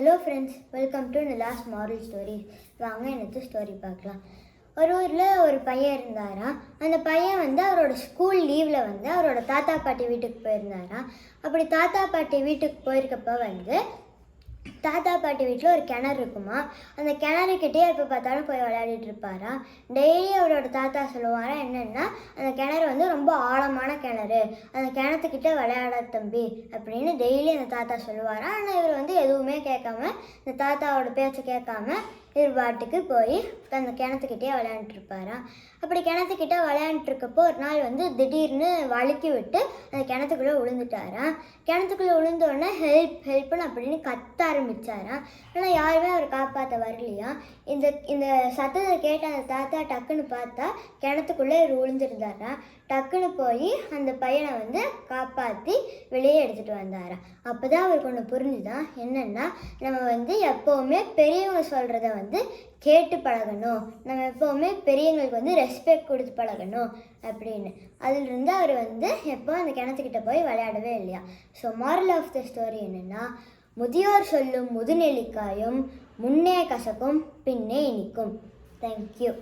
Hello friends welcome to last moral story வாங்க எனக்கு story பார்க்கலாம். ஒரு ஊரில் ஒரு பையன் இருந்தாராம். அந்த பையன் வந்து அவரோட ஸ்கூல் லீவில் வந்து அவரோட தாத்தா பாட்டி வீட்டுக்கு போயிருந்தாராம். அப்படி தாத்தா பாட்டி வீட்டுக்கு போயிருக்கப்போ வந்து தாத்தா பாட்டி வீட்டில் ஒரு கிணறு இருக்குமா? அந்த கிணறுக்கிட்டே எப்போ பார்த்தாலும் போய் விளையாடிட்டு இருப்பாராம். டெய்லி அவரோட தாத்தா சொல்லுவாரா என்னென்னா அந்த கிணறு வந்து ரொம்ப ஆழமான கிணறு. அந்த கிணத்துக்கிட்ட விளையாட தம்பி. அப்படின்னு டெய்லி அந்த தாத்தா சொல்லுவாராம். ஆனால் இவர் வந்து எதுவுமே கேட்காம இந்த தாத்தாவோட பேச்சை கேட்காம இவர் பாட்டுக்கு போய் அந்த கிணத்துக்கிட்டே விளையாண்டுருப்பாராம் அப்படி கிணத்துக்கிட்ட விளையாண்டுருக்கப்போ ஒரு நாள் வந்து திடீர்னு வழுக்கி விட்டு அந்த கிணத்துக்குள்ளே விழுந்துட்டாராம் கிணத்துக்குள்ளே விழுந்தோடனே ஹெல்ப் ஹெல்ப்னு அப்படின்னு கத்த ஆரம்பிச்சாராம் ஆனால் யாருமே அவர் காப்பாற்ற வரலையா? இந்த இந்த சத்தத்தை கேட்ட அந்த தாத்தா டக்குன்னு பார்த்தா கிணத்துக்குள்ளே இவர் விழுந்துருந்தாராம் டக்குன்னு போய் அந்த பையனை வந்து காப்பாற்றி வெளியே எடுத்துகிட்டு வந்தாராம் அப்போ தான் அவருக்கு ஒன்று புரிஞ்சுதான் என்னென்னா நம்ம வந்து எப்போவுமே பெரியவங்க சொல்கிறத வந்து கேட்டு பழகணும். நம்ம எப்போவுமே பெரியவங்களுக்கு வந்து ரெஸ்பெக்ட் கொடுத்து பழகணும் அப்படின்னு. அதிலிருந்து அவர் வந்து எப்போ அந்த கிணத்துக்கிட்ட போய் விளையாடவே இல்லையா? So moral of the story என்னென்னா முதியோர் சொல்லும் முதுநெல்லிக்காயும் முன்னே கசக்கும் பின்னே இனிக்கும். தேங்க்யூ